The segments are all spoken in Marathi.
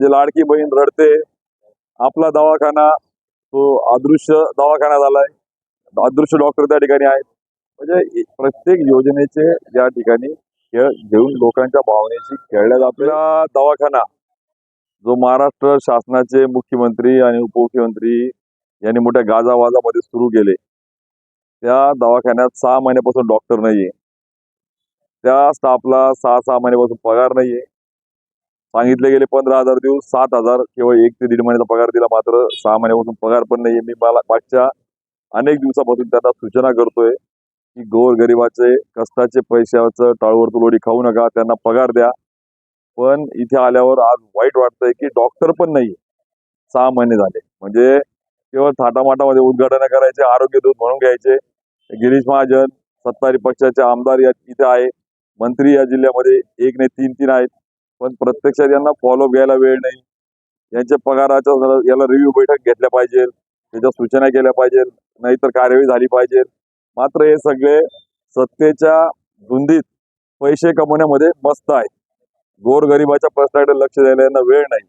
जे लाडकी बहीण रडते आपला दवाखाना तो अदृश्य दवाखाना झालाय. अदृश्य डॉक्टर त्या ठिकाणी आहेत. म्हणजे प्रत्येक योजनेचे या ठिकाणी खेळ घेऊन लोकांच्या भावनेशी खेळल्या जातो आपला दवाखाना जो महाराष्ट्र शासनाचे मुख्यमंत्री आणि उपमुख्यमंत्री यांनी मोठ्या गाजावाजामध्ये सुरू केले. त्या दवाखान्यात सहा महिन्यापासून डॉक्टर नाहीये. त्या स्टाफला सहा सहा महिन्यापासून पगार नाहीये. सांगितले गेले पंधरा हजार देऊ सात हजार केवळ एक ते दीड महिन्याचा पगार दिला. मात्र सहा महिन्यापासून पगार पण नाहीये. मी मला मागच्या अनेक दिवसापासून त्यांना सूचना करतोय की गोर गरिबाचे कष्टाचे पैशाचं टाळूवर तुलोडी खाऊ नका. त्यांना पगार द्या. पण इथे आल्यावर आज वाईट वाटतंय की डॉक्टर पण नाही सहा महिने झाले. म्हणजे केवळ थाटामाटामध्ये उद्घाटन करायचे आरोग्य दूत म्हणून घ्यायचे. गिरीश महाजन सत्तारी पक्षाचे आमदार या इथे आहे. मंत्री या जिल्ह्यामध्ये एक नाही तीन तीन आहेत. पण प्रत्यक्षात यांना फॉलोअप घ्यायला वेळ नाही. यांच्या पगाराच्या याला रिव्ह्यू बैठक घेतल्या पाहिजे. त्याच्या सूचना केल्या पाहिजे. नाहीतर कार्यवाही झाली पाहिजे. मात्र हे सगळे सत्तेच्या धुंदीत पैसे कमवण्यामध्ये मस्त आहे गोरगरिबाच्या प्रश्नाकडे लक्ष द्यायला यांना वेळ नाही.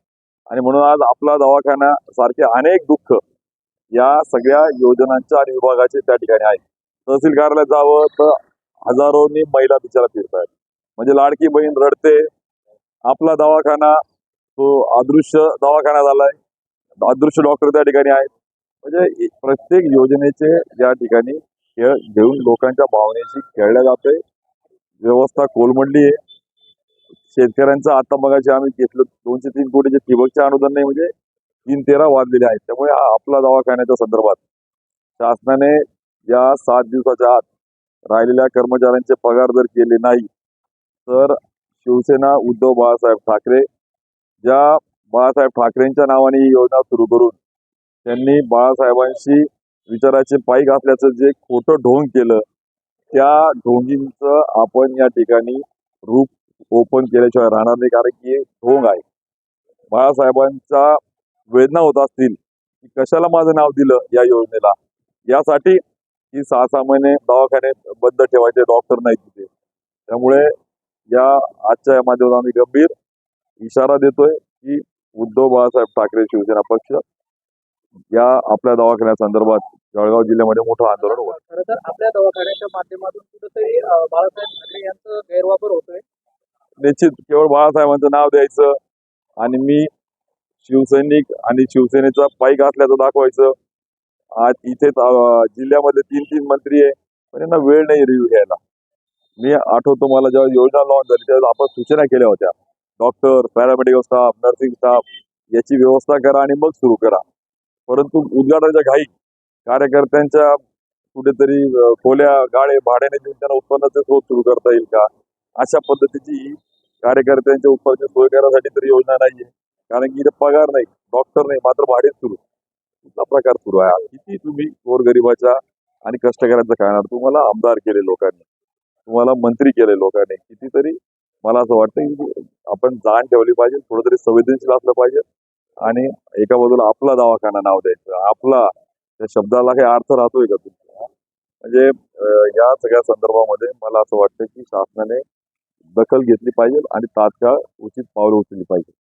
आणि म्हणून आज आपला दवाखाना सारखे अनेक दुःख या सगळ्या योजनांच्या आणि विभागाचे त्या ठिकाणी आहेत. तहसील कार्यालयात जावं तर हजारोनी महिला बिचारा फिरतात म्हणजे लाडकी बहीण रडते आपला दवाखाना तो अदृश्य दवाखाना झालाय अदृश्य डॉक्टर त्या ठिकाणी आहेत. म्हणजे प्रत्येक योजनेचे या ठिकाणी खेळ घेऊन लोकांच्या भावनेशी खेळल्या जाते व्यवस्था कोलमडली आहे. शेतकऱ्यांचं आता मगाशी आम्ही घेतलं दोनशे तीन कोटीचे ठिबकचे अनुदान नाही म्हणजे तीन तेरा वाजलेले आहेत. त्यामुळे हा आपला दवाखान्याच्या संदर्भात शासनाने या सात दिवसाच्या आत राहिलेल्या कर्मचाऱ्यांचे पगार जर केले नाही तर शिवसेना उद्धव बाळासाहेब ठाकरे ज्या बाळासाहेब ठाकरेंच्या नावाने ही योजना सुरू करून त्यांनी बाळासाहेबांशी विचाराचे पायी घातल्याचं जे खोटं ढोंग केलं त्या ढोंगींचं आपण या ठिकाणी रूप ओपन केल्याशिवाय राहणार नाही कारण की हे ढोंग आहे. बाळासाहेबांच्या वेदना होत असतील की कशाला माझं नाव दिलं या योजनेला? यासाठी की सहा सहा महिने दवाखाने बंद ठेवायचे डॉक्टर नाही तिथे. त्यामुळे या आजच्या या माध्यमातून आम्ही गंभीर इशारा देतोय की उद्धव बाळासाहेब ठाकरे शिवसेना पक्ष या आपल्या दवाखान्यासंदर्भात जळगाव जिल्ह्यामध्ये मोठं आंदोलन होईल. खरं तर आपल्या दवाखान्याच्या माध्यमातून कुठेतरी बाळासाहेब ठाकरे यांचं गैरवापर होतोय. निश्चित केवळ बाळासाहेबांचं नाव द्यायचं आणि मी शिवसैनिक आणि शिवसेनेचा पाईक असल्याचं दाखवायचं. आज इथे जिल्ह्यामध्ये तीन तीन मंत्री आहे पण यांना वेळ नाही रिव्ह्यू घ्यायला. मी आठवतो मला जेव्हा योजना लॉन्च झाली त्यावेळेस आपण सूचना केल्या होत्या. Doctor paramedical staff nursing staff याची व्यवस्था करा आणि मग सुरू करा. परंतु उद्घाटनाच्या घाई कार्यकर्त्यांच्या कुठेतरी खोल्या गाळे भाड्याने देऊन त्यांना उत्पन्नाचे स्रोत सुरू करता येईल का? अशा पद्धतीची कार्यकर्त्यांच्या उत्पन्नाची सोय करण्यासाठी तरी योजना नाहीये. कारण की इथे पगार नाही डॉक्टर नाही मात्र भाडे सुरू. कुठला प्रकार सुरू आहे? किती तुम्ही गोरगरिबाच्या आणि कष्टकऱ्यांचं खाणार? तुम्हाला आमदार केले लोकांनी. तुम्हाला मंत्री केले लोकांनी. कितीतरी मला असं वाटतं की आपण जाण ठेवली पाहिजे थोडं तरी संवेदनशील असलं पाहिजे आणि एका बाजूला आपला दवाखाना नाव द्यायचं. आपला त्या शब्दाला काही अर्थ राहतोय का तुमचा? म्हणजे या सगळ्या संदर्भामध्ये मला असं वाटतं की शासनाने दखल घेतली पाहिजे आणि तात्काळ उचित पावलं उचलली पाहिजे.